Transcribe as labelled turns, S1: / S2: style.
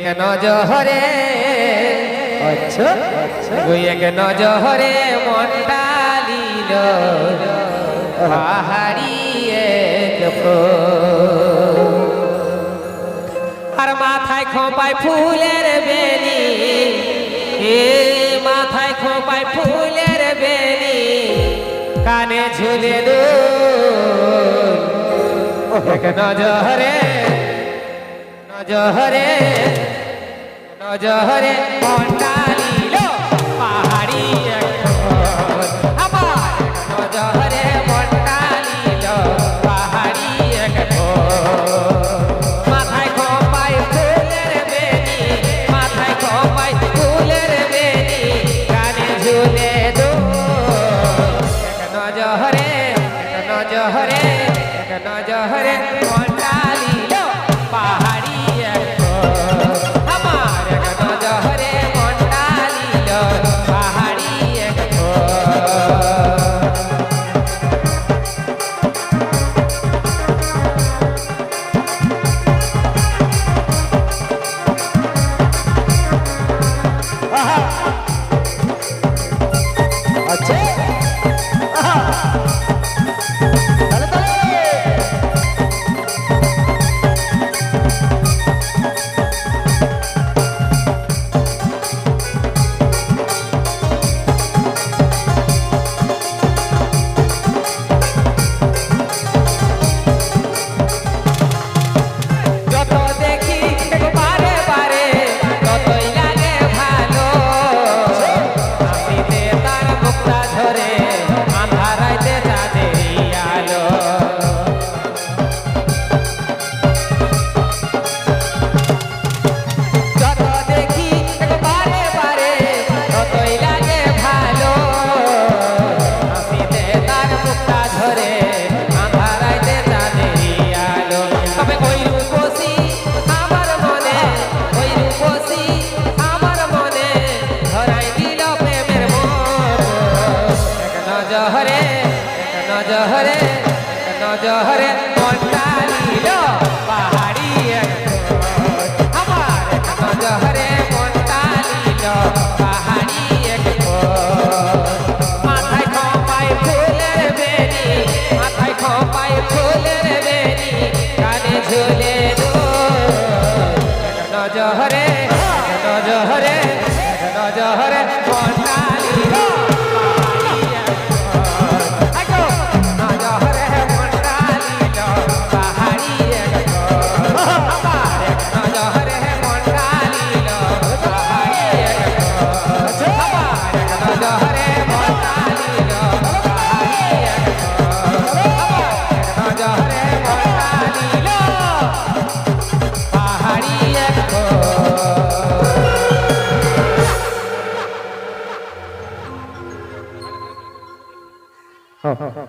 S1: এক নজরে
S2: আচ্ছা আচ্ছা।
S1: এক নজরে মনটা লিল পাহাড়ি এক আর মাথায় খোপায় ফুলের বেনি। এ মাথায় খোপায় ফুলের বেনি। কানে ঝুলে দু এক নজরে নজরে নজরে মনটা লিল পাহাড়ি। আবার নজরে মনটা লিল পাহাড়ি এক। মাথায় খোপায় ফুলের বেনি দো এক নজরে এক নজরে এক নজরে নজরে এক নজরে মনটা নিল পাহাড়ি। আমার নজরে মনটা নিল পাহাড়ি এক। মাথায় খোপায় ফুলের বেনি, মাথায় খোপায় ফুলের বেনি
S2: 哼哼哼